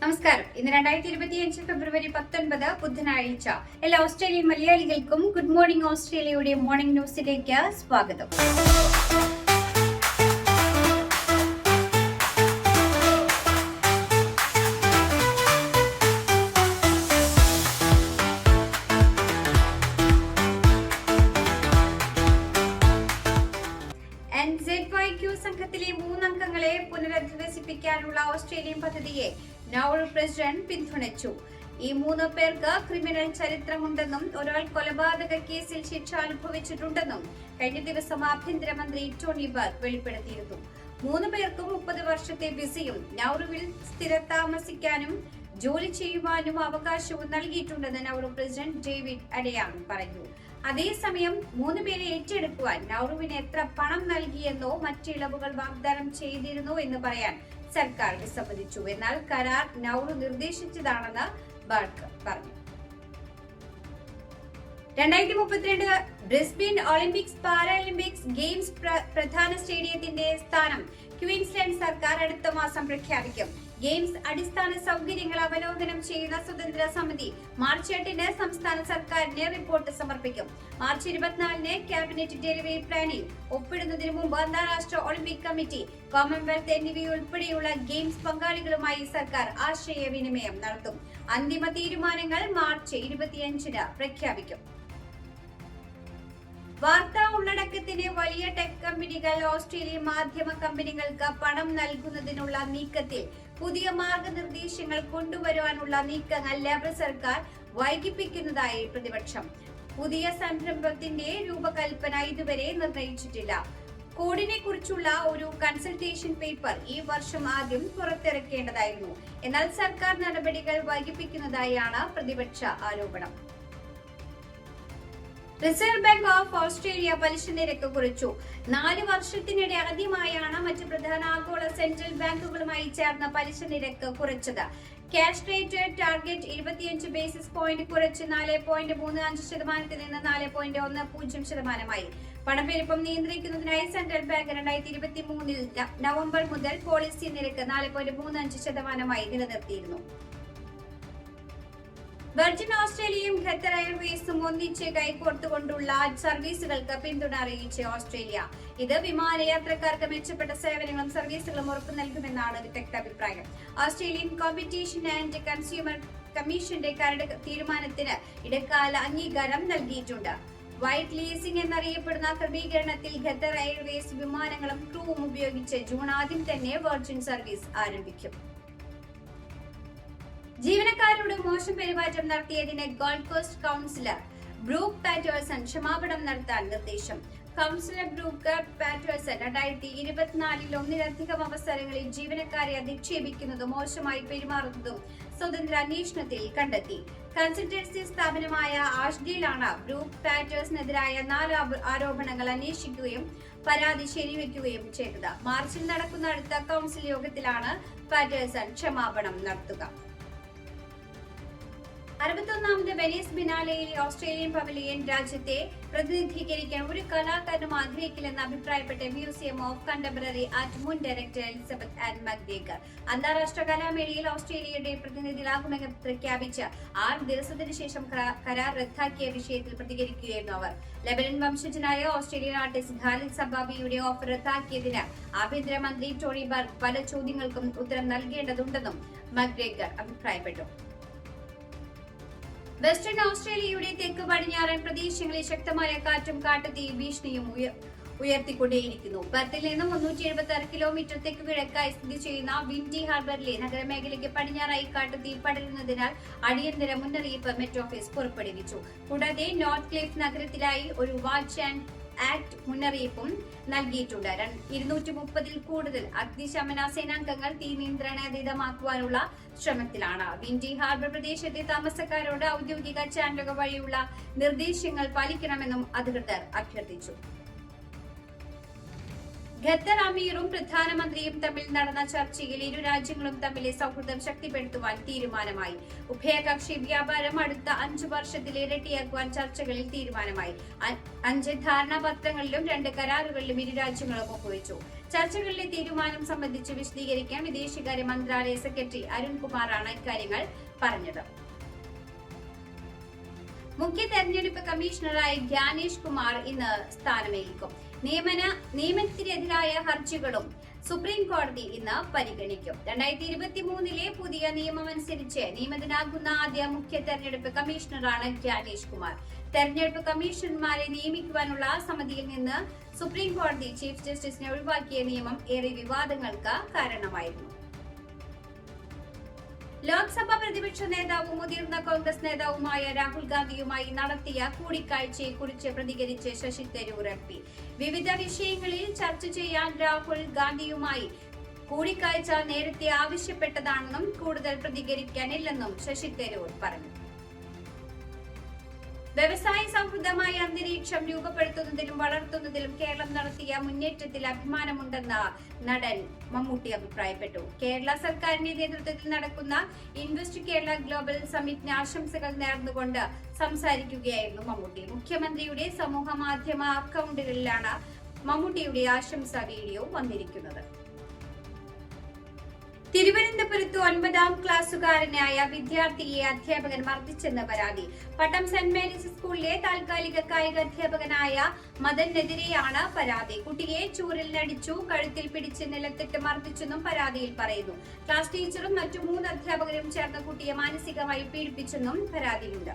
നമസ്കാരം. ഇന്ന് രണ്ടായിരത്തി ഇരുപത്തിയഞ്ച് ഫെബ്രുവരി പത്തൊൻപത് ബുധനാഴ്ച. എല്ലാ ഓസ്ട്രേലിയൻ മലയാളികൾക്കും ഗുഡ് മോർണിംഗ് ഓസ്ട്രേലിയയുടെ മോർണിംഗ് ന്യൂസിലേക്ക് സ്വാഗതം. NZYQ സംഘത്തിലെ മൂന്നംഗങ്ങളെ പുനരധിവസിപ്പിക്കാനുള്ള ഓസ്ട്രേലിയൻ പദ്ധതിയെ നൗൾ പ്രസിഡന്റ് പിന്തുണച്ചു. ഈ മൂന്ന് പേർക്ക് ക്രിമിനൽ ചരിത്രമുണ്ടെന്നും ഒരാൾ കൊലപാതക കേസിൽ ശിക്ഷ അനുഭവിച്ചിട്ടുണ്ടെന്നും കഴിഞ്ഞ ദിവസം ആഭ്യന്തരമന്ത്രി ടോണി ബാഗ് വെളിപ്പെടുത്തിയിരുന്നു. മൂന്ന് പേർക്കും മുപ്പത് വർഷത്തെ വിസയും നൗറുവിൽ സ്ഥിരതാമസിക്കാനും ജോലി ചെയ്യുവാനും അവകാശവും നൽകിയിട്ടുണ്ടെന്ന് നൗറു പ്രസിഡന്റ് ഡേവിഡ് അഡയാങ് പറഞ്ഞു. അതേസമയം മൂന്ന് പേരെ ഏറ്റെടുക്കുവാൻ നൗറുവിന് എത്ര പണം നൽകിയെന്നോ മറ്റിളവുകൾ വാഗ്ദാനം ചെയ്തിരുന്നോ എന്ന് പറയാൻ സർക്കാർ വിസമ്മതിച്ചു എന്നാൽ കരാർ നൗറു നിർദ്ദേശിച്ചതാണെന്ന് ബാഡ്കർ പറഞ്ഞു. രണ്ടായിരത്തി മുപ്പത്തിരണ്ട് ബ്രിസ്ബിൻ ഒളിമ്പിക്സ് പാരാലിമ്പിക്സ് ഗെയിംസ് പ്രധാന സ്റ്റേഡിയത്തിന്റെ സ്ഥാനം ക്വീൻസ്ലാൻഡ് സർക്കാർ അടുത്ത മാസം പ്രഖ്യാപിക്കും. ഗെയിംസ് അടിസ്ഥാന സൗകര്യങ്ങൾ അവലോകനം ചെയ്യുന്ന സ്വതന്ത്ര സമിതി മാർച്ച് എട്ടിന് സംസ്ഥാന സർക്കാരിന് റിപ്പോർട്ട് സമർപ്പിക്കും. മാർച്ച് ഇരുപത്തിനാലിന് ക്യാബിനറ്റ് ഡെലിവറി പ്ലാനിൽ ഒപ്പിടുന്നതിന് മുമ്പ് അന്താരാഷ്ട്ര ഒളിമ്പിക് കമ്മിറ്റി കോമൺവെൽത്ത് എന്നിവയുൾപ്പെടെയുള്ള ഗെയിംസ് പങ്കാളികളുമായി സർക്കാർ ആശയവിനിമയം നടത്തും. അന്തിമ തീരുമാനങ്ങൾ മാർച്ച് ഇരുപത്തിയഞ്ചിന് പ്രഖ്യാപിക്കും. വാർത്താ ഉള്ളടക്കത്തിന് വലിയ ടെക് കമ്പനികൾ ഓസ്ട്രേലിയൻ മാധ്യമ കമ്പനികൾക്ക് പണം നൽകുന്നതിനുള്ള നീക്കത്തിൽ പുതിയ മാർഗനിർദ്ദേശങ്ങൾ കൊണ്ടുവരുവാനുള്ള നീക്കങ്ങൾ ലേബർ സർക്കാർ വൈകിപ്പിക്കുന്നതായി പ്രതിപക്ഷം. പുതിയ സംരംഭത്തിന്റെ രൂപകൽപ്പന ഇതുവരെ നിർണയിച്ചിട്ടില്ല. കോഡിനെ കുറിച്ചുള്ള ഒരു കൺസൾട്ടേഷൻ പേപ്പർ ഈ വർഷം ആദ്യം പുറത്തിറക്കേണ്ടതായിരുന്നു. എന്നാൽ സർക്കാർ നടപടികൾ വൈകിപ്പിക്കുന്നതായാണ് പ്രതിപക്ഷ ആരോപണം. റിസർവ് ബാങ്ക് ഓഫ് ഓസ്ട്രേലിയ പലിശ നിരക്ക് കുറച്ചു. നാല് വർഷത്തിനിടെ ആദ്യമായാണ് മറ്റ് പ്രധാന ആഗോള സെൻട്രൽ ബാങ്കുകളുമായി ചേർന്ന പലിശ നിരക്ക് കുറച്ചത്. ക്യാഷ് റേറ്റ് ടാർഗറ്റ് ഇരുപത്തിയഞ്ച് ബേസിസ് പോയിന്റ് കുറച്ച് നാല് പോയിന്റ് മൂന്ന് അഞ്ച് ശതമാനത്തിൽ നിന്ന് നാല് പോയിന്റ് ഒന്ന് പൂജ്യം ശതമാനമായി. പണപ്പെരുപ്പം നിയന്ത്രിക്കുന്നതിനായി സെൻട്രൽ ബാങ്ക് രണ്ടായിരത്തി ഇരുപത്തി മൂന്നിൽ നവംബർ മുതൽ പോളിസി നിരക്ക് നാല് പോയിന്റ് മൂന്ന് അഞ്ച് ശതമാനമായി നിലനിർത്തിയിരുന്നു. വെർജിൻ ഓസ്ട്രേലിയയും ഖത്തർ എയർവേസും ഒന്നിച്ച് കൈകോർത്തുകൊണ്ടുള്ള സർവീസുകൾക്ക് പിന്തുണ അറിയിച്ച് ഓസ്ട്രേലിയ. ഇത് വിമാനയാത്രക്കാർക്ക് മെച്ചപ്പെട്ട സേവനങ്ങളും സർവീസുകളും ഉറപ്പു നൽകുമെന്നാണ് വിദഗ്ധ അഭിപ്രായം. ഓസ്ട്രേലിയൻ കോമ്പറ്റീഷൻ ആൻഡ് കൺസ്യൂമർ കമ്മീഷന്റെ കരട് തീരുമാനത്തിന് ഇടക്കാല അംഗീകാരം നൽകിയിട്ടുണ്ട്. വൈറ്റ് ലീസിംഗ് എന്നറിയപ്പെടുന്ന ക്രമീകരണത്തിൽ ഖത്തർ എയർവേസ് വിമാനങ്ങളും ക്രൂവും ഉപയോഗിച്ച് ജൂൺ ആദ്യം തന്നെ വെർജിൻ സർവീസ് ആരംഭിക്കും. മോശം പെരുമാറ്റം നടത്തിയതിന് Gold Coast councillor Brooke Patterson ക്ഷമാപണം നടത്താൻ നിർദ്ദേശം. കൗൺസിലർ ബ്രൂക്ക് പാറ്റേഴ്സൺ രണ്ടായിരത്തി ഇരുപത്തിനാലിൽ ഒന്നിലധികം അവസരങ്ങളിൽ ജീവനക്കാരെ അധിക്ഷേപിക്കുന്നതും മോശമായി പെരുമാറുന്നതും സ്വതന്ത്ര അന്വേഷണത്തിൽ കണ്ടെത്തി. കൺസൾട്ടൻസി സ്ഥാപനമായ ആഷ്ഡിയിലാണ് ബ്രൂക്ക് പാറ്റേഴ്സിനെതിരായ നാല് ആരോപണങ്ങൾ അന്വേഷിക്കുകയും പരാതി ശരിവെക്കുകയും ചെയ്തത്. മാർച്ചിൽ നടക്കുന്ന അടുത്ത കൗൺസിൽ യോഗത്തിലാണ് പാറ്റേഴ്സൺ ക്ഷമാപണം നടത്തുക. അറുപത്തൊന്നാമത് വെനീസ് ബിനാലയിലെ ഓസ്ട്രേലിയൻ പവലിയൻ രാജ്യത്തെ പ്രതിനിധീകരിക്കാൻ ഒരു കലാകാരനും ആഗ്രഹിക്കില്ലെന്ന് അഭിപ്രായപ്പെട്ട മ്യൂസിയം ഓഫ് കണ്ടംപററി ആർട്ട് മുൻ ഡയറക്ടർ എലിസബത്ത് ആൻഡ് മക്ദേക്കർ അന്താരാഷ്ട്ര കലാമേളയിൽ ഓസ്ട്രേലിയയുടെ പ്രതിനിധികളാകുമെന്ന് പ്രഖ്യാപിച്ച് ആറ് ദിവസത്തിന് ശേഷം കരാർ റദ്ദാക്കിയ വിഷയത്തിൽ പ്രതികരിക്കുകയായിരുന്നു അവർ. ലെബനൻ വംശജനായ ഓസ്ട്രേലിയൻ ആർട്ടിസ്റ്റ് ഖാലിദ് സബാബിയുടെ ഓഫർ റദ്ദാക്കിയതിന് ആഭ്യന്തരമന്ത്രി ടോണി ബർഗ് പല ചോദ്യങ്ങൾക്കും ഉത്തരം നൽകേണ്ടതുണ്ടെന്നും മക്ഡേക്കർ അഭിപ്രായപ്പെട്ടു. വെസ്റ്റേൺ ഓസ്ട്രേലിയയുടെ തെക്ക് പടിഞ്ഞാറൻ പ്രദേശങ്ങളിൽ ശക്തമായ കാറ്റും കാട്ടുതീ ഭീഷണിയും ഉയ- ഉയർത്തിക്കൊണ്ടേയിരിക്കുന്നു. പത്തിൽ നിന്ന് മുന്നൂറ്റി എഴുപത്തി ആറ് കിലോമീറ്റർ തെക്ക് കിഴക്കായി സ്ഥിതി ചെയ്യുന്ന വിൻഡി ഹാർബറിലെ നഗരമേഖലയ്ക്ക് പടിഞ്ഞാറായി കാട്ടുതീ പടരുന്നതിനാൽ അടിയന്തര മുന്നറിയിപ്പ് മെറ്റ് ഓഫീസ് പുറപ്പെടുവിച്ചു. കൂടാതെ നോർത്ത് ക്ലിഫ് നഗരത്തിലായി ഒരു വാച്ച് ആൻഡ് ആക്ട് മുന്നറിയിപ്പും നൽകിയിട്ടുണ്ട്. ഇരുന്നൂറ്റി മുപ്പതിൽ കൂടുതൽ അഗ്നിശമന സേനാംഗങ്ങൾ തീ നിയന്ത്രണാതീതമാക്കുവാനുള്ള ശ്രമത്തിലാണ്. വിൻഡി ഹാർബർ പ്രദേശത്തെ താമസക്കാരോട് ഔദ്യോഗിക ചാനലുകൾ വഴിയുള്ള നിർദ്ദേശങ്ങൾ പാലിക്കണമെന്നും അധികൃതർ അഭ്യർത്ഥിച്ചു. ഖത്തർ അമീറും പ്രധാനമന്ത്രിയും തമ്മിൽ നടന്ന ചർച്ചയിൽ ഇരു രാജ്യങ്ങളും തമ്മിലെ സൗഹൃദം ശക്തിപ്പെടുത്തുവാൻ തീരുമാനമായി. ഉഭയകക്ഷി വ്യാപാരം അടുത്ത അഞ്ചു വർഷത്തിൽ ഇരട്ടിയാക്കുവാൻ ചർച്ചകളിൽ തീരുമാനമായി. അഞ്ച് ധാരണാപത്രങ്ങളിലും രണ്ട് കരാറുകളിലും ഇരു രാജ്യങ്ങളും ഒപ്പുവെച്ചു. ചർച്ചകളിലെ തീരുമാനം സംബന്ധിച്ച് വിശദീകരിക്കാൻ വിദേശകാര്യ മന്ത്രാലയ സെക്രട്ടറി അരുൺകുമാറാണ് ഇക്കാര്യങ്ങൾ പറഞ്ഞത്. മുഖ്യ തെരഞ്ഞെടുപ്പ് കമ്മീഷണറായി ജ്ഞാനേഷ് കുമാർ ഇന്ന് സ്ഥാനമേൽക്കും. നിയമന നിയമത്തിനെതിരായ ഹർജികളും സുപ്രീം കോടതി ഇന്ന് പരിഗണിക്കും. രണ്ടായിരത്തി ഇരുപത്തി മൂന്നിലെ പുതിയ നിയമമനുസരിച്ച് നിയമിതനാകുന്ന ആദ്യ മുഖ്യ തെരഞ്ഞെടുപ്പ് കമ്മീഷണറാണ് ജ്ഞാനേഷ് കുമാർ. തെരഞ്ഞെടുപ്പ് കമ്മീഷണർമാരെ നിയമിക്കുവാനുള്ള സമിതിയിൽ നിന്ന് സുപ്രീം കോടതി ചീഫ് ജസ്റ്റിസിനെ ഒഴിവാക്കിയ നിയമം ഏറെ വിവാദങ്ങൾക്ക് കാരണമായിരുന്നു. ലോക്സഭാ പ്രതിപക്ഷ നേതാവും മുതിർന്ന കോൺഗ്രസ് നേതാവുമായ രാഹുൽ ഗാന്ധിയുമായി നടത്തിയ കൂടിക്കാഴ്ചയെ കുറിച്ച് പ്രതികരിച്ച് ശശി തരൂർ എം പി. വിവിധ വിഷയങ്ങളിൽ ചർച്ച ചെയ്യാൻ രാഹുൽ ഗാന്ധിയുമായി കൂടിക്കാഴ്ച നേരത്തെ ആവശ്യപ്പെട്ടതാണെന്നും കൂടുതൽ പ്രതികരിക്കാനില്ലെന്നും ശശി തരൂർ പറഞ്ഞു. വ്യവസായ സൗഹൃദമായ അന്തരീക്ഷം രൂപപ്പെടുത്തുന്നതിലും വളർത്തുന്നതിലും കേരളം നടത്തിയ മുന്നേറ്റത്തിൽ അഭിമാനമുണ്ടെന്ന് നടൻ മമ്മൂട്ടി അഭിപ്രായപ്പെട്ടു. കേരള സർക്കാരിന്റെ നേതൃത്വത്തിൽ നടക്കുന്ന ഇൻവെസ്റ്റ് കേരള ഗ്ലോബൽ സമ്മിറ്റിന് ആശംസകൾ നേർന്നുകൊണ്ട് സംസാരിക്കുകയായിരുന്നു മമ്മൂട്ടി. മുഖ്യമന്ത്രിയുടെ സമൂഹ മാധ്യമ അക്കൗണ്ടുകളിലാണ് മമ്മൂട്ടിയുടെ ആശംസാ വീഡിയോ വന്നിരിക്കുന്നത്. തിരുവനന്തപുരത്ത് ഒൻപതാം ക്ലാസ്സുകാരനായ വിദ്യാർത്ഥിയെ അധ്യാപകൻ മർദ്ദിച്ചെന്ന് പരാതി. പട്ടം സെന്റ് മേരീസ് സ്കൂളിലെ താൽക്കാലിക കായിക അധ്യാപകനായ മദനെതിരെയാണ് പരാതി. കുട്ടിയെ ചൂരലിനടിച്ചു കഴുത്തിൽ പിടിച്ച് നിലത്തിട്ട് മർദ്ദിച്ചെന്നും പരാതിയിൽ പറയുന്നു. ക്ലാസ് ടീച്ചറും മറ്റു മൂന്ന് അധ്യാപകരും ചേർന്ന് കുട്ടിയെ മാനസികമായി പീഡിപ്പിച്ചെന്നും പരാതിയുണ്ട്.